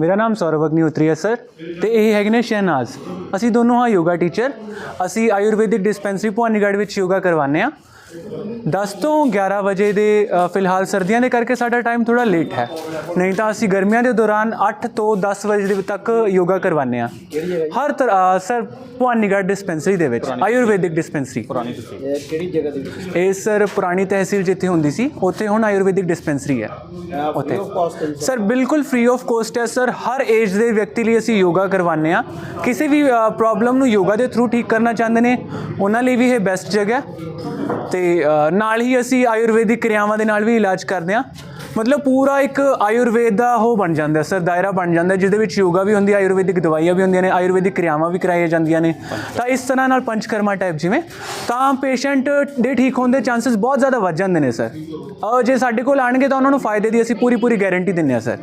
ਮੇਰਾ ਨਾਮ ਸੌਰਵ ਅਗਨੀਹੋਤਰੀ ਹੈ ਸਰ ਤੇ ਇਹ ਹੈਗੇ ਨੇ ਸ਼ਹਿਨਾਜ਼। ਅਸੀਂ ਦੋਨੋਂ ਹਾਂ ਯੋਗਾ ਟੀਚਰ ਅਸੀਂ ਆਯੁਰਵੈਦਿਕ ਡਿਸਪੈਂਸਰੀ ਭਵਾਨੀਗੜ੍ਹ ਵਿੱਚ ਯੋਗਾ ਕਰਵਾਉਂਦੇ ਆ 10 ਤੋਂ 11 ਵਜੇ ਦੇ ਫਿਲਹਾਲ ਸਰਦੀਆਂ ਦੇ ਕਰਕੇ ਸਾਡਾ ਟਾਈਮ ਥੋੜਾ ਲੇਟ ਹੈ। ਨਹੀਂ ਤਾਂ ਅਸੀਂ ਗਰਮੀਆਂ ਦੇ ਦੌਰਾਨ 8 ਤੋਂ 10 ਵਜੇ ਦੇ ਤੱਕ ਯੋਗਾ ਕਰਵਾਉਂਦੇ ਆ ਹਰ ਤਰ੍ਹਾਂ ਸਰ ਭਵਾਨੀਗੜ੍ਹ ਡਿਸਪੈਂਸਰੀ ਦੇ ਵਿੱਚ ਆਯੁਰਵੈਦਿਕ ਡਿਸਪੈਂਸਰੀ ਇਹ ਕਿਹੜੀ ਜਗ੍ਹਾ ਦੇ ਵਿੱਚ? ਇਹ ਸਰ ਪੁਰਾਣੀ ਤਹਿਸੀਲ ਜਿੱਥੇ ਹੁੰਦੀ ਸੀ ਉੱਥੇ ਹੁਣ ਆਯੁਰਵੈਦਿਕ ਡਿਸਪੈਂਸਰੀ ਹੈ। ਉੱਥੇ। ਸਰ ਬਿਲਕੁਲ ਫ੍ਰੀ ਆਫ ਕੋਸਟ ਹੈ ਸਰ ਹਰ ਏਜ ਦੇ ਵਿਅਕਤੀ ਲਈ ਅਸੀਂ ਯੋਗਾ ਕਰਵਾਉਂਦੇ ਆ ਕਿਸੇ ਵੀ ਪ੍ਰੋਬਲਮ ਨੂੰ ਯੋਗਾ ਦੇ ਥਰੂ ਠੀਕ ਕਰਨਾ ਚਾਹੁੰਦੇ ਨੇ ਉਹਨਾਂ ਲਈ ਵੀ ਇਹ ਬੈਸਟ ਜਗ੍ਹਾ ਹੈ। ਤੇ ਨਾਲ ਹੀ ਅਸੀਂ ਆਯੁਰਵੈਦਿਕ ਕਿਰਿਆਵਾਂ ਦੇ ਨਾਲ ਵੀ ਇਲਾਜ ਕਰਦੇ ਆ ਮਤਲਬ ਪੂਰਾ ਇੱਕ ਆਯੁਰਵੇਦ ਦਾ ਉਹ ਬਣ ਜਾਂਦਾ ਸਰ ਦਾਇਰਾ ਬਣ ਜਾਂਦਾ ਜਿਹਦੇ ਵਿੱਚ ਯੋਗਾ ਵੀ ਹੁੰਦੀ ਹੈ ਆਯੁਰਵੈਦਿਕ ਦਵਾਈਆਂ ਵੀ ਹੁੰਦੀਆਂ ਨੇ ਆਯੁਰਵੈਦਿਕ ਕਿਰਿਆਵਾਂ ਵੀ ਕਰਾਈਆਂ ਜਾਂਦੀਆਂ ਨੇ। ਤਾਂ ਇਸ ਤਰ੍ਹਾਂ ਨਾਲ ਪੰਚਕਰਮਾ ਟਾਈਪ ਜਿਵੇਂ ਤਾਂ ਪੇਸ਼ੈਂਟ ਦੇ ਠੀਕ ਹੋਣ ਦੇ ਚਾਂਸਸ ਬਹੁਤ ਜ਼ਿਆਦਾ ਵੱਧ ਜਾਂਦੇ ਨੇ ਸਰ। ਅ, ਜੇ ਸਾਡੇ ਕੋਲ ਆਣਗੇ ਤਾਂ ਉਹਨਾਂ ਨੂੰ ਫਾਇਦੇ ਦੀ ਅਸੀਂ ਪੂਰੀ ਪੂਰੀ ਗਾਰੰਟੀ ਦਿੰਦੇ ਆ ਸਰ।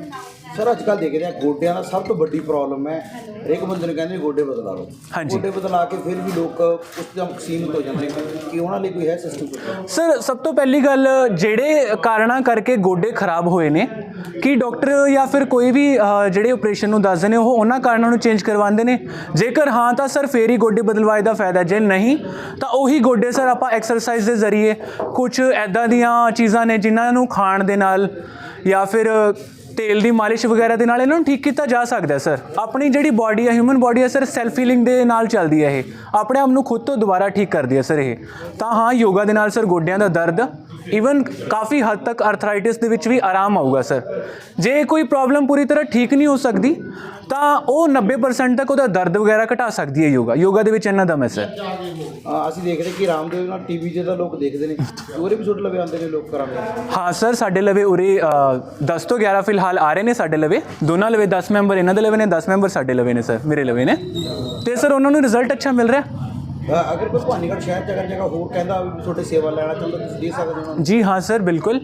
ਸਰ ਅੱਜ ਕੱਲ ਦੇਖਦੇ ਆ ਗੋਡਿਆਂ ਦਾ ਸਭ ਤੋਂ ਵੱਡੀ ਪ੍ਰੋਬਲਮ ਹੈ ਹਰੇਕ ਬੰਦੇ ਨੂੰ ਕਹਿੰਦੇ ਗੋਡੇ ਬਦਲਾ ਲਓ। ਹਾਂਜੀ। ਗੋਡੇ ਬਦਲਾ ਕੇ ਫਿਰ ਵੀ ਲੋਕ ਉਸ ਤੋਂ ਸੀਮਿਤ ਹੋ ਜਾਂਦੇ ਨੇ ਕਿ ਉਹਨਾਂ ਲਈ ਕੋਈ ਹੈ ਸਿਸਟਮ ਸਰ ਸਭ ਤੋਂ ਪਹਿਲੀ ਗੱਲ ਜਿਹੜੇ ਕਾਰਨਾਂ ਕਰਕੇ ਗੋਡੇ ਖਰਾਬ ਹੋਏ ਨੇ ਕਿ ਡਾਕਟਰ ਜਾਂ ਫਿਰ ਕੋਈ ਵੀ ਜਿਹੜੇ ਆਪਰੇਸ਼ਨ ਨੂੰ ਦੱਸਦੇ ਨੇ ਉਹ ਉਹਨਾਂ ਕਾਰਨਾਂ ਨੂੰ ਚੇਂਜ ਕਰਵਾਉਂਦੇ ਨੇ? ਜੇਕਰ ਹਾਂ ਤਾਂ ਸਰ ਫੇਰ ਹੀ ਗੋਡੇ ਬਦਲਵਾਏ ਦਾ ਫਾਇਦਾ ਜੇ ਨਹੀਂ ਤਾਂ ਉਹੀ ਗੋਡੇ ਸਰ ਆਪਾਂ ਐਕਸਰਸਾਈਜ਼ ਦੇ ਜ਼ਰੀਏ ਕੁਝ ਐਦਾਂ ਦੀਆਂ ਚੀਜ਼ਾਂ ਨੇ ਜਿਨ੍ਹਾਂ ਨੂੰ ਖਾਣ ਦੇ ਨਾਲ ਜਾਂ ਫਿਰ ਤੇਲ ਦੀ ਮਾਲਿਸ਼ ਵਗੈਰਾ ਦੇ ਨਾਲ ਇਹਨਾਂ ਨੂੰ ਠੀਕ ਕੀਤਾ ਜਾ ਸਕਦਾ ਸਰ। ਆਪਣੀ ਜਿਹੜੀ ਬਾਡੀ ਹੈ ਹਿਊਮਨ ਬਾਡੀ ਹੈ, ਸਰ ਸੈਲਫ ਹੀਲਿੰਗ ਦੇ ਨਾਲ ਚੱਲਦੀ ਹੈ ਇਹ। ਆਪਣੇ ਆਪ ਨੂੰ ਖੁਦ ਤੋਂ ਦੁਬਾਰਾ ਠੀਕ ਕਰਦੀ ਹੈ, ਸਰ, ਇਹ। ਤਾਂ ਹਾਂ, ਯੋਗਾ ਦੇ ਨਾਲ, ਸਰ, ਗੋਡਿਆਂ ਦਾ ਦਰਦ ਈਵਨ ਕਾਫੀ ਹੱਦ ਤੱਕ ਆਰਥਰਾਈਟਿਸ ਦੇ ਵਿੱਚ ਵੀ ਆਰਾਮ ਆਊਗਾ ਸਰ ਜੇ ਕੋਈ ਪ੍ਰੋਬਲਮ ਪੂਰੀ ਤਰ੍ਹਾਂ ਠੀਕ ਨਹੀਂ ਹੋ ਸਕਦੀ ਤਾਂ ਉਹ 90% ਤੱਕ ਉਹਦਾ ਦਰਦ ਵਗੈਰਾ ਘਟਾ ਸਕਦੀ ਹੈ ਯੋਗਾ। ਯੋਗਾ ਦੇ ਵਿੱਚ ਇਹਨਾਂ ਦਮ ਹੈ ਸਰ ਅਸੀਂ ਦੇਖਦੇ ਕਿ ਰਾਮਦੇਵ ਨਾਲ ਟੀਵੀ 'ਤੇ ਤਾਂ ਲੋਕ ਦੇਖਦੇ ਨੇ। ਉਹਦੇ ਵੀ ਲਵੇ ਆਉਂਦੇ ਨੇ ਲੋਕ ਕਰਾਂਗੇ ਹਾਂ ਸਰ ਸਾਡੇ ਲਵੇ ਉਰੇ ਅ, 10 ਤੋਂ 11 ਫਿਲਹਾਲ ਆ ਰਹੇ ਨੇ ਸਾਡੇ ਲਵੇ। ਦੋਨਾਂ ਲਵੇ 10 ਮੈਂਬਰ ਇਹਨਾਂ ਦੇ ਲਵੇ ਨੇ 10 ਮੈਂਬਰ ਸਾਡੇ ਲਵੇ ਨੇ ਸਰ ਮੇਰੇ ਲਵੇ ਨੇ। ਤੇ ਸਰ ਉਹਨਾਂ ਨੂੰ ਰਿਜ਼ਲਟ ਅੱਛਾ ਮਿਲ ਰਿਹਾ? ਅਗਰ ਕੋਈ ਭਾਨੀਗੜ੍ਹ ਸ਼ਹਿਰ ਜਗ੍ਹਾ ਜਗ੍ਹਾ ਹੋਰ ਕਹਿੰਦਾ ਵੀ ਤੁਹਾਡੇ ਸੇਵਾ ਲੈਣਾ ਚਾਹੁੰਦਾ ਤੁਸੀਂ ਦੇ ਸਕਦੇ ਹੋ ਉਹਨਾਂ ਨੂੰ? ਜੀ ਹਾਂ ਸਰ ਬਿਲਕੁਲ।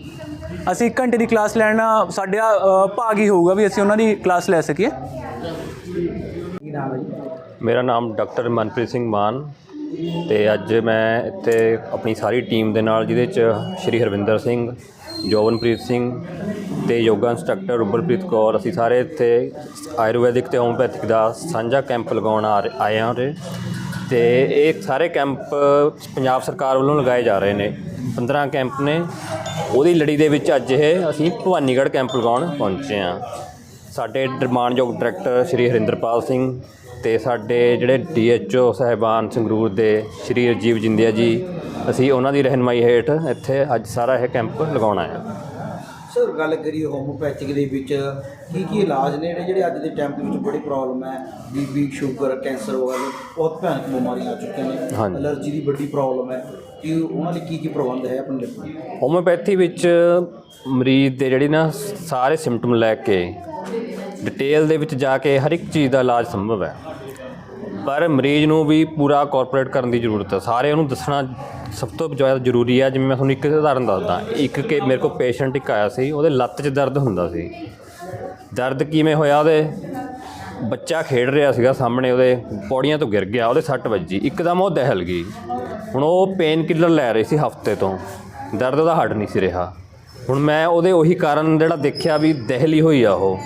ਅਸੀਂ 1 ਘੰਟੇ ਦੀ ਕਲਾਸ ਲੈਣਾ ਸਾਡਾ ਭਾਗ ਹੀ ਹੋਊਗਾ ਵੀ ਅਸੀਂ ਉਹਨਾਂ ਦੀ ਕਲਾਸ ਲੈ ਸਕੀਏ। ਕੀ ਨਾਮ ਹੈ ਜੀ? ਮੇਰਾ ਨਾਮ ਡਾਕਟਰ ਮਨਪ੍ਰੀਤ ਸਿੰਘ ਮਾਨ ਤੇ ਅੱਜ ਮੈਂ ਇੱਥੇ ਆਪਣੀ ਸਾਰੀ ਟੀਮ ਦੇ ਨਾਲ ਜਿਹਦੇ ਚ ਸ਼੍ਰੀ ਹਰਵਿੰਦਰ ਸਿੰਘ ਜੋਵਨਪ੍ਰੀਤ ਸਿੰਘ ਤੇ ਯੋਗਾ ਇੰਸਟ੍ਰਕਟਰ ਰੁਬਲਪ੍ਰੀਤ ਕੌਰ ਅਸੀਂ ਸਾਰੇ ਇੱਥੇ ਆਯੁਰਵੈਦਿਕ ਤੇ ਹੋਮਿਓਪੈਥਿਕ ਦਾ ਸਾਂਝਾ ਕੈਂਪ ਲਗਾਉਣ ਆ ਰਹੇ- ਆਏ ਹਾਂ ਉਰੇ। ਤੇ ਇਹ ਸਾਰੇ ਕੈਂਪ ਪੰਜਾਬ ਸਰਕਾਰ ਵੱਲੋਂ ਲਗਾਏ ਜਾ ਰਹੇ ਨੇ। 15 ਕੈਂਪ ਨੇ। ਉਹਦੀ ਲੜੀ ਦੇ ਵਿੱਚ ਅੱਜ ਇਹ ਅਸੀਂ ਭਵਾਨੀਗੜ੍ਹ ਕੈਂਪ ਲਗਾਉਣ ਪਹੁੰਚੇ ਹਾਂ। ਸਾਡੇ ਨਿਰਮਾਣਯੋਗ ਡਾਇਰੈਕਟਰ ਸ਼੍ਰੀ ਹਰਿੰਦਰਪਾਲ ਸਿੰਘ ਤੇ ਸਾਡੇ ਜਿਹੜੇ ਡੀਐਚਓ ਸਹਿਬਾਨ ਸੰਗਰੂਰ ਦੇ ਸ਼੍ਰੀ ਰਜੀਵ ਜਿੰਦਿਆ ਜੀ, ਅਸੀਂ ਉਹਨਾਂ ਦੀ ਰਹਿਨਮਾਈ ਹੇਠ ਇੱਥੇ ਅੱਜ ਸਾਰਾ ਇਹ ਕੈਂਪ ਲਗਾਉਣਾ ਹੈ। ਸਰ ਗੱਲ ਕਰੀਏ ਹੋਮੋਪੈਥਿਕ ਦੇ ਵਿੱਚ ਕੀ ਕੀ ਇਲਾਜ ਨੇ? ਜਿਹੜੇ ਅੱਜ ਦੇ ਟਾਈਮ ਦੇ ਵਿੱਚ ਬੜੀ ਪ੍ਰੋਬਲਮ ਹੈ ਬੀਪੀ ਸ਼ੂਗਰ ਕੈਂਸਰ ਵਗੈਰਾ ਬਹੁਤ ਭਿਆਨਕ ਬਿਮਾਰੀਆਂ ਆ ਚੁੱਕੀਆਂ ਨੇ। ਅਲਰਜੀ ਦੀ ਵੱਡੀ ਪ੍ਰੋਬਲਮ ਹੈ। ਕਿ ਉਹਨਾਂ ਲਈ ਕੀ ਕੀ ਪ੍ਰਬੰਧ ਹੈ ਆਪਣੇ ਲਈ? ਹੋਮਿਓਪੈਥੀ ਵਿੱਚ ਮਰੀਜ਼ ਦੇ ਜਿਹੜੀ ਨਾ ਸਾਰੇ ਸਿੰਪਟਮ ਲੈ ਕੇ ਡਿਟੇਲ ਦੇ ਵਿੱਚ ਜਾ ਕੇ ਹਰ ਇੱਕ ਚੀਜ਼ ਦਾ ਇਲਾਜ ਸੰਭਵ ਹੈ। ਪਰ ਮਰੀਜ਼ ਨੂੰ ਵੀ ਪੂਰਾ ਕਾਰਪੋਰੇਟ ਕਰਨ ਦੀ ਜ਼ਰੂਰਤ ਹੈ। ਸਾਰੇ ਉਹਨੂੰ ਦੱਸਣਾ ਸਭ ਤੋਂ ਜ਼ਿਆਦਾ ਜ਼ਰੂਰੀ ਆ, ਜਿਵੇਂ ਮੈਂ ਤੁਹਾਨੂੰ ਇੱਕ ਉਦਾਹਰਨ ਦੱਸਦਾ। ਇੱਕ ਕਿ ਮੇਰੇ ਕੋਲ ਪੇਸ਼ੈਂਟ ਇੱਕ ਆਇਆ ਸੀ, ਉਹਦੇ ਲੱਤ 'ਚ ਦਰਦ ਹੁੰਦਾ ਸੀ। ਦਰਦ ਕਿਵੇਂ ਹੋਇਆ ਉਹਦੇ? ਬੱਚਾ ਖੇਡ ਰਿਹਾ ਸੀਗਾ ਸਾਹਮਣੇ, ਉਹਦੇ ਪੌੜੀਆਂ ਤੋਂ ਗਿਰ ਗਿਆ, ਉਹਦੇ ਸੱਟ ਵੱਜੀ। ਇੱਕਦਮ ਉਹ ਦਹਿਲ ਗਈ। ਹੁਣ ਉਹ ਪੇਨ ਕਿਲਰ ਲੈ ਰਹੀ ਸੀ ਹਫ਼ਤੇ ਤੋਂ। ਦਰਦ ਉਹਦਾ ਹਟ ਨਹੀਂ ਸੀ ਰਿਹਾ। ਹੁਣ ਮੈਂ ਉਹਦੇ ਉਹੀ ਕਾਰਨ ਜਿਹੜਾ ਦੇਖਿਆ ਵੀ ਦਹਿਲੀ ਹੋਈ ਆ ਉਹ।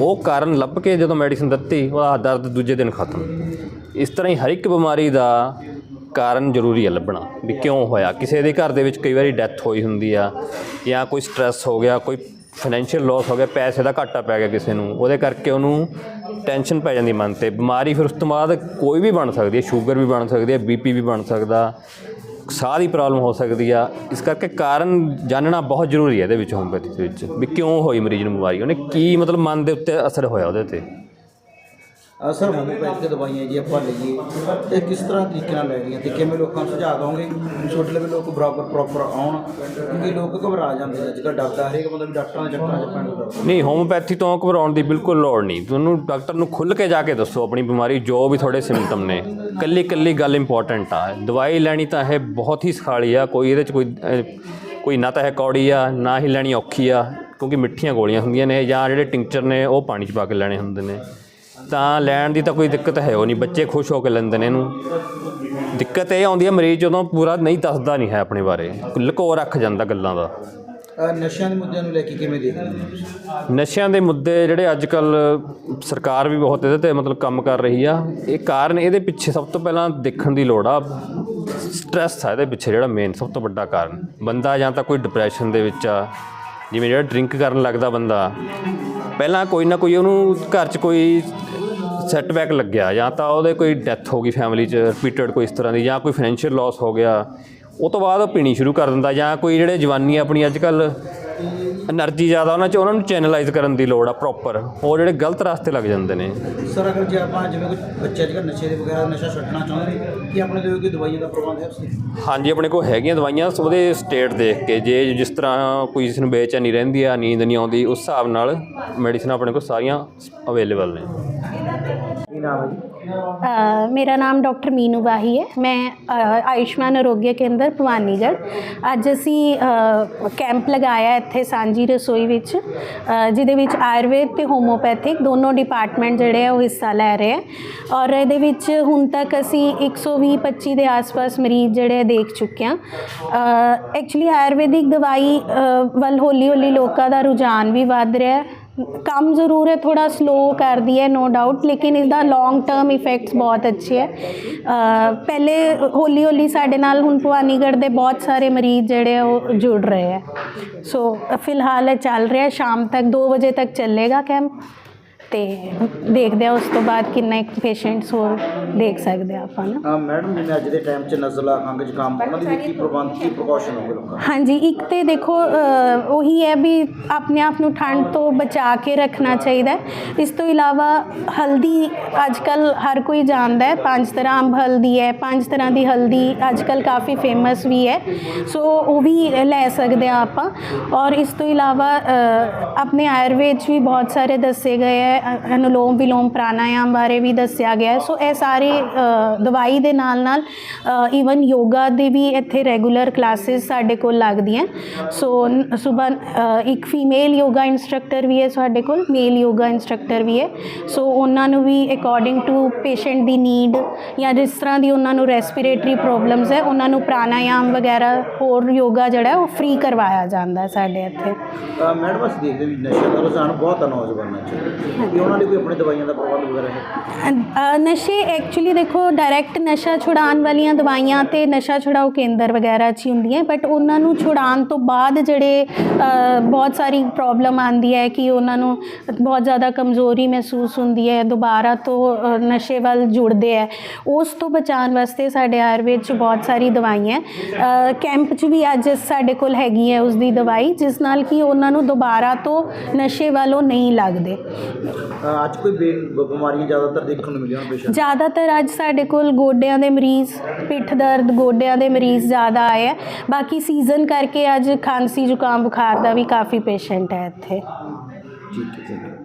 ਉਹ ਕਾਰਨ ਲੱਭ ਕੇ ਜਦੋਂ ਮੈਡੀਸਿਨ ਦਿੱਤੀ, ਉਹਦਾ ਦਰਦ ਦੂਜੇ ਦਿਨ ਖਤਮ। ਇਸ ਤਰ੍ਹਾਂ ਹੀ ਹਰ ਇੱਕ ਬਿਮਾਰੀ ਦਾ ਕਾਰਨ ਜ਼ਰੂਰੀ ਹੈ ਲੱਭਣਾ, ਵੀ ਕਿਉਂ ਹੋਇਆ? ਕਿਸੇ ਦੇ ਘਰ ਦੇ ਵਿੱਚ ਕਈ ਵਾਰੀ ਡੈਥ ਹੋਈ ਹੁੰਦੀ ਆ, ਜਾਂ ਕੋਈ ਸਟ੍ਰੈਸ ਹੋ ਗਿਆ, ਕੋਈ ਫਾਈਨੈਂਸ਼ੀਅਲ ਲਾਸ ਹੋ ਗਿਆ, ਪੈਸੇ ਦਾ ਘਾਟਾ ਪੈ ਗਿਆ ਕਿਸੇ ਨੂੰ, ਉਹਦੇ ਕਰਕੇ ਉਹਨੂੰ ਟੈਨਸ਼ਨ ਪੈ ਜਾਂਦੀ ਮਨ ਤੇ। ਬਿਮਾਰੀ ਫਿਰ ਉਸ ਤੋਂ ਬਾਅਦ ਕੋਈ ਵੀ ਬਣ ਸਕਦੀ ਹੈ ਸ਼ੂਗਰ ਵੀ ਬਣ ਸਕਦੀ ਹੈ ਬੀਪੀ ਵੀ ਬਣ ਸਕਦਾ, ਸਾਹ ਦੀ ਪ੍ਰੋਬਲਮ ਹੋ ਸਕਦੀ ਆ। ਇਸ ਕਰਕੇ ਕਾਰਨ ਜਾਣਨਾ ਬਹੁਤ ਜ਼ਰੂਰੀ ਹੈ ਇਹਦੇ ਵਿੱਚ ਹੋਮਪੈਥੀ ਦੇ ਵਿੱਚ, ਵੀ ਕਿਉਂ ਹੋਈ ਮਰੀਜ਼ ਨੂੰ ਬਿਮਾਰੀ? ਉਹਨੇ ਕੀ ਮਤਲਬ ਮਨ ਦੇ ਉੱਤੇ ਅਸਰ ਹੋਇਆ ਉਹਦੇ ਤੇ? ਅ, ਸਰ ਹੋਮੋਪੈਥਿਕ ਦਵਾਈਆਂ ਜੀ ਆਪਾਂ ਲਈਏ ਇਹ ਕਿਸ ਤਰ੍ਹਾਂ ਤਰੀਕੇ ਨਾਲ ਲੈਣੀਆਂ ਤੇ ਕਿਵੇਂ ਲੋਕਾਂ ਨੂੰ ਸੁਝਾਅ ਦੋਗੇ ਵੀ ਛੋਟੇ ਲਵੇ ਲੋਕ ਬਰਾਬਰ ਪ੍ਰੋਪਰ ਆਉਣ ਕਿਉਂਕਿ ਲੋਕ ਘਬਰਾ ਜਾਂਦੇ ਅੱਜ ਕੱਲ੍ਹ ਡਰਦਾ ਹਰੇਕ ਬੰਦਾ ਵੀ ਡਾਕਟਰਾਂ ਦੇ ਚੱਕਰਾਂ 'ਚ ਪੈਣ ਤੋਂ ਡਰਦਾ ਨਹੀਂ ਹੋਮੋਪੈਥੀ ਤੋਂ ਘਬਰਾਉਣ ਦੀ ਬਿਲਕੁਲ ਲੋੜ ਨਹੀਂ। ਤੁਹਾਨੂੰ ਡਾਕਟਰ ਨੂੰ ਖੁੱਲ੍ਹ ਕੇ ਜਾ ਕੇ ਦੱਸੋ ਆਪਣੀ ਬਿਮਾਰੀ ਜੋ ਵੀ ਤੁਹਾਡੇ ਸਿੰਪਟਮ ਨੇ। ਕੱਲੀ ਕੱਲੀ ਗੱਲ ਇੰਪੋਰਟੈਂਟ ਆ। ਦਵਾਈ ਲੈਣੀ ਤਾਂ ਇਹ ਬਹੁਤ ਹੀ ਸਖਾਲੀ ਆ। ਕੋਈ ਇਹਦੇ ਚ ਕੋਈ ਅਹ, ਕੋਈ ਨਾ ਤਾਂ ਇਹ ਕੌੜੀ ਆ ਨਾ ਹੀ ਲੈਣੀ ਔਖੀ ਆ। ਕਿਉਂਕਿ ਮਿੱਠੀਆਂ ਗੋਲੀਆਂ ਹੁੰਦੀਆਂ ਨੇ ਜਾਂ ਜਿਹੜੇ ਟਿੰਕਚਰ ਨੇ ਉਹ ਪਾਣੀ ਚ ਪਾ ਕੇ ਲੈਣੇ ਹੁੰਦੇ ਨੇ। ਤਾਂ ਲੈਣ ਦੀ ਤਾਂ ਕੋਈ ਦਿੱਕਤ ਹੈ ਉਹ ਨਹੀਂ ਬੱਚੇ ਖੁਸ਼ ਹੋ ਕੇ ਲੈਂਦੇ ਨੇ ਇਹਨੂੰ। ਦਿੱਕਤ ਇਹ ਆਉਂਦੀ ਹੈ ਮਰੀਜ਼ ਜਦੋਂ ਪੂਰਾ ਨਹੀਂ ਦੱਸਦਾ ਨਹੀਂ ਹੈ ਆਪਣੇ ਬਾਰੇ। ਲੁਕੋ ਰੱਖ ਜਾਂਦਾ ਗੱਲਾਂ ਦਾ। ਨਸ਼ਿਆਂ ਦੇ ਮੁੱਦਿਆਂ ਨੂੰ ਲੈ ਕੇ ਕਿਵੇਂ ਦੇਖਦੇ ਹੋ ਨਸ਼ਿਆਂ ਦੇ ਮੁੱਦੇ ਜਿਹੜੇ ਅੱਜ ਕੱਲ ਸਰਕਾਰ ਵੀ ਬਹੁਤ ਇਹਦੇ ਤੇ ਮਤਲਬ ਕੰਮ ਕਰ ਰਹੀ ਆ। ਇਹ ਕਾਰਨ ਇਹਦੇ ਪਿੱਛੇ ਸਭ ਤੋਂ ਪਹਿਲਾਂ ਦੇਖਣ ਦੀ ਲੋੜ ਆ ਸਟ੍ਰੈਸ ਆ ਇਹਦੇ ਪਿੱਛੇ ਜਿਹੜਾ ਮੇਨ ਸਭ ਤੋਂ ਵੱਡਾ ਕਾਰਨ। ਬੰਦਾ ਜਾਂ ਤਾਂ ਕੋਈ ਡਿਪਰੈਸ਼ਨ ਦੇ ਵਿੱਚ ਆ ਜਿਵੇਂ ਜਿਹੜਾ ਡਰਿੰਕ ਕਰਨ ਲੱਗਦਾ ਬੰਦਾ। ਪਹਿਲਾਂ ਕੋਈ ਨਾ ਕੋਈ ਉਹਨੂੰ ਘਰ 'ਚ ਕੋਈ ਸੈਟਬੈਕ ਲੱਗਿਆ ਜਾਂ ਤਾਂ ਉਹਦੇ ਕੋਈ ਡੈਥ ਹੋ ਗਈ ਫੈਮਿਲੀ 'ਚ ਰਿਪੀਟਡ ਕੋਈ ਇਸ ਤਰ੍ਹਾਂ ਦੀ ਜਾਂ ਕੋਈ ਫਾਈਨੈਂਸ਼ੀਅਲ ਲਾਸ ਹੋ ਗਿਆ। ਉਹ ਤੋਂ ਬਾਅਦ ਪੀਣੀ ਸ਼ੁਰੂ ਕਰ ਦਿੰਦਾ ਜਾਂ ਕੋਈ ਜਿਹੜੇ ਜਵਾਨੀ ਆਪਣੀ ਅੱਜ ਕੱਲ ਐਨਰਜੀ ਜ਼ਿਆਦਾ ਉਹਨਾਂ 'ਚ ਉਹਨਾਂ ਨੂੰ ਚੈਨਲਾਈਜ਼ ਕਰਨ ਦੀ ਲੋੜ ਆ ਪ੍ਰੋਪਰ ਉਹ ਜਿਹੜੇ ਗਲਤ ਰਸਤੇ ਲੱਗ ਜਾਂਦੇ ਨੇ। ਸਰ ਅਗਰ ਜੇ ਆਪਾਂ ਜਿਵੇਂ ਕੋਈ ਬੱਚੇ ਜਿਹੜਾ ਨਸ਼ੇ ਦੇ ਵਗੈਰਾ ਨਸ਼ਾ ਛੱਡਣਾ ਚਾਹੁੰਦੇ ਨੇ ਕੀ ਆਪਣੇ ਕੋਲ ਕੋਈ ਦਵਾਈਆਂ ਦਾ ਪ੍ਰਬੰਧ ਹੈ ਹਾਂਜੀ ਆਪਣੇ ਕੋਲ ਹੈਗੀਆਂ ਦਵਾਈਆਂ ਉਹਦੇ ਸਟੇਟ ਦੇਖ ਕੇ ਜੇ ਜਿਸ ਤਰ੍ਹਾਂ ਕੋਈ ਇਸ ਨੂੰ ਬੇਚੈਨੀ ਰਹਿੰਦੀ ਆ ਨੀਂਦ ਨਹੀਂ ਆਉਂਦੀ ਉਸ ਹਿਸਾਬ ਨਾਲ ਮੈਡੀਸਨ ਆਪਣੇ ਕੋਲ ਸਾਰੀਆਂ ਅਵੇਲੇਬਲ ਨੇ। ਕੀ ਨਾਮ ਹੈ ਜੀ? ਮੇਰਾ ਨਾਮ ਡਾਕਟਰ ਮੀਨੂ ਬਾਹੀ ਹੈ। ਮੈਂ ਆਯੁਸ਼ਮਾਨ ਅਰੋਗਿਆ ਕੇਂਦਰ ਭਵਾਨੀਗੜ੍ਹ। ਅੱਜ ਅਸੀਂ ਕੈਂਪ ਲਗਾਇਆ ਇੱਥੇ ਸਾਂਝੀ ਰਸੋਈ ਵਿੱਚ। ਜਿਹਦੇ ਵਿੱਚ ਆਯੁਰਵੇਦ ਤੇ ਹੋਮੋਪੈਥਿਕ ਦੋਨੋਂ ਡਿਪਾਰਟਮੈਂਟ ਜਿਹੜੇ ਆ ਉਹ ਹਿੱਸਾ ਲੈ ਰਹੇ ਆ। ਔਰ ਇਹਦੇ ਵਿੱਚ ਹੁਣ ਤੱਕ ਅਸੀਂ 120 25 ਦੇ ਆਸ-ਪਾਸ ਮਰੀਜ਼ ਜਿਹੜੇ ਆ ਦੇਖ ਚੁੱਕੇ ਆ ਐਕਚੁਅਲੀ ਆਯੁਰਵੈਦਿਕ ਦਵਾਈ ਵੱਲ ਹੌਲੀ-ਹੌਲੀ ਲੋਕਾਂ ਦਾ ਰੁਝਾਨ ਵੀ ਵੱਧ ਰਿਹਾ ਹੈ। ਕੰਮ ਜ਼ਰੂਰ ਹੈ ਥੋੜਾ ਸਲੋ ਕਰਦੀ ਹੈ ਨੋ ਡਾਊਟ ਲੇਕਿਨ ਇਸ ਦਾ ਲੌਂਗ ਟਰਮ ਇਫੈਕਟਸ ਬਹੁਤ ਅੱਛੇ ਹੈ। ਪਹਿਲੇ ਹੌਲੀ ਹੌਲੀ ਸਾਡੇ ਨਾਲ ਹੁਣ ਭਵਾਨੀਗੜ੍ਹ ਦੇ ਬਹੁਤ ਸਾਰੇ ਮਰੀਜ਼ ਜਿਹੜੇ ਆ, ਉਹ ਜੁੜ ਰਹੇ ਹੈ। ਸੋ ਫਿਲਹਾਲ ਇਹ ਚੱਲ ਰਿਹਾ, ਸ਼ਾਮ ਤੱਕ 2 ਵਜੇ ਤੱਕ ਚੱਲੇਗਾ ਕੈਂਪ ਤੇ ਦੇਖਦੇ ਆ ਉਸ ਤੋਂ ਬਾਅਦ ਕਿੰਨੇ ਪੇਸ਼ੈਂਟਸ ਹੋਰ ਦੇਖ ਸਕਦੇ ਆ ਆਪਾਂ ਨਾ। ਮੈਡਮ ਜਿਵੇਂ ਅੱਜ ਦੇ ਟਾਈਮ 'ਚ ਨਜ਼ਲਾ ਖੰਘ ਜ਼ੁਕਾਮ ਉਹਨਾਂ ਦੇ ਕੀ ਪ੍ਰਬੰਧ ਕੀ ਪ੍ਰੀਕਾਸ਼ਨ ਹੋਵੇ ਲੋਕਾਂ? ਹਾਂਜੀ ਇੱਕ ਤੇ ਦੇਖੋ ਉਹੀ ਹੈ ਵੀ ਆਪਣੇ ਆਪ ਨੂੰ ਠੰਡ ਤੋਂ ਬਚਾ ਕੇ ਰੱਖਣਾ ਚਾਹੀਦਾ ਇਸ ਤੋਂ ਇਲਾਵਾ ਹਲਦੀ ਅੱਜ ਕੱਲ ਹਰ ਕੋਈ ਜਾਣਦਾ ਹੈ। ਪੰਜ ਤਰ੍ਹਾਂ ਅੰਬ ਹਲਦੀ ਹੈ ਪੰਜ ਤਰ੍ਹਾਂ ਦੀ ਹਲਦੀ ਅੱਜ ਕੱਲ ਕਾਫੀ ਫੇਮਸ ਵੀ ਹੈ। ਸੋ ਉਹ ਵੀ ਲੈ ਸਕਦੇ ਆ ਆਪਾਂ। ਔਰ ਇਸ ਤੋਂ ਇਲਾਵਾ ਆਪਣੇ ਆਯੁਰਵੇਦ ਵੀ ਬਹੁਤ ਸਾਰੇ ਦੱਸੇ ਗਏ ਹੈ। ਅਨੁਲੋਮ ਵਿਲੋਮ ਪ੍ਰਾਣਾਯਾਮ ਬਾਰੇ ਵੀ ਦੱਸਿਆ ਗਿਆ ਸੋ ਇਹ ਸਾਰੇ ਦਵਾਈ ਦੇ ਨਾਲ ਨਾਲ ਈਵਨ ਯੋਗਾ ਦੇ ਵੀ ਇੱਥੇ ਰੈਗੂਲਰ ਕਲਾਸਿਸ ਸਾਡੇ ਕੋਲ ਲੱਗਦੀਆਂ ਸੋ ਸਵੇਰ ਇੱਕ ਫੀਮੇਲ ਯੋਗਾ ਇੰਸਟ੍ਰਕਟਰ ਵੀ ਹੈ ਸਾਡੇ ਕੋਲ ਮੇਲ ਯੋਗਾ ਇੰਸਟ੍ਰਕਟਰ ਵੀ ਹੈ। ਸੋ ਉਹਨਾਂ ਨੂੰ ਵੀ ਅਕੋਰਡਿੰਗ ਟੂ ਪੇਸ਼ੈਂਟ ਦੀ ਨੀਡ ਜਾਂ ਜਿਸ ਤਰ੍ਹਾਂ ਦੀ ਉਹਨਾਂ ਨੂੰ ਰੈਸਪੀਰੇਟਰੀ ਪ੍ਰੋਬਲਮਸ ਹੈ ਉਹਨਾਂ ਨੂੰ ਪ੍ਰਾਣਾਯਾਮ ਵਗੈਰਾ ਹੋਰ ਯੋਗਾ ਜਿਹੜਾ ਉਹ ਫ੍ਰੀ ਕਰਵਾਇਆ ਜਾਂਦਾ ਹੈ ਸਾਡੇ ਇੱਥੇ। ਮੈਡਮ ਅਸੀਂ ਦੇਖਦੇ ਵੀ ਨਸ਼ੇ ਦਾ ਰੁਝਾਨ ਬਹੁਤ ਆ ਨੌਜਵਾਨਾਂ 'ਚ। ਕਿ ਉਹਨਾਂ ਲਈ ਕੋਈ ਆਪਣੀ ਦਵਾਈਆਂ ਦਾ ਪ੍ਰਬੰਧ ਵਗੈਰਾ ਹੈ? ਅ, ਨਸ਼ੇ ਐਕਚੁਅਲੀ ਦੇਖੋ ਡਾਇਰੈਕਟ ਨਸ਼ਾ ਛੁਡਾਉਣ ਵਾਲੀਆਂ ਦਵਾਈਆਂ ਤੇ ਨਸ਼ਾ ਛੁਡਾਓ ਕੇਂਦਰ ਵਗੈਰਾ 'ਚ ਹੀ ਹੁੰਦੀਆਂ ਬਟ ਉਹਨਾਂ ਨੂੰ ਛੁਡਾਉਣ ਤੋਂ ਬਾਅਦ ਜਿਹੜੇ ਅ, ਬਹੁਤ ਸਾਰੀ ਪ੍ਰੋਬਲਮ ਆਉਂਦੀ ਹੈ ਕਿ ਉਹਨਾਂ ਨੂੰ ਬਹੁਤ ਜ਼ਿਆਦਾ ਕਮਜ਼ੋਰੀ ਮਹਿਸੂਸ ਹੁੰਦੀ ਹੈ ਦੁਬਾਰਾ ਤੋਂ ਅ, ਨਸ਼ੇ ਵੱਲ ਜੁੜਦੇ ਹੈ। ਉਸ ਤੋਂ ਬਚਾਉਣ ਵਾਸਤੇ ਸਾਡੇ ਆਯੁਰਵੇਦ 'ਚ ਬਹੁਤ ਸਾਰੀ ਦਵਾਈਆਂ ਹੈ। ਕੈਂਪ 'ਚ ਵੀ ਅੱਜ ਸਾਡੇ ਕੋਲ ਹੈਗੀ ਹੈ ਉਸ ਦੀ ਦਵਾਈ ਜਿਸ ਨਾਲ ਕਿ ਉਹਨਾਂ ਨੂੰ ਦੁਬਾਰਾ ਤੋਂ ਨਸ਼ੇ ਵੱਲੋਂ ਨਹੀਂ ਲੱਗਦੇ। ਅ, ਅੱਜ ਕੋਈ ਬੇ- ਬਿਮਾਰੀਆਂ ਜ਼ਿਆਦਾਤਰ ਦੇਖਣ ਨੂੰ ਮਿਲੀਆਂ ਪੇਸ਼ੈਂਟ? ਜ਼ਿਆਦਾਤਰ ਅੱਜ ਸਾਡੇ ਕੋਲ ਗੋਡਿਆਂ ਦੇ ਮਰੀਜ਼ ਪਿੱਠ ਦਰਦ ਗੋਡਿਆਂ ਦੇ ਮਰੀਜ਼ ਜ਼ਿਆਦਾ ਆਏ ਹੈ ਬਾਕੀ ਸੀਜ਼ਨ ਕਰਕੇ ਅੱਜ ਖਾਂਸੀ ਜ਼ੁਕਾਮ ਬੁਖਾਰ ਦਾ ਵੀ ਕਾਫੀ ਪੇਸ਼ੈਂਟ ਹੈ ਇੱਥੇ। ਠੀਕ ਹੈ।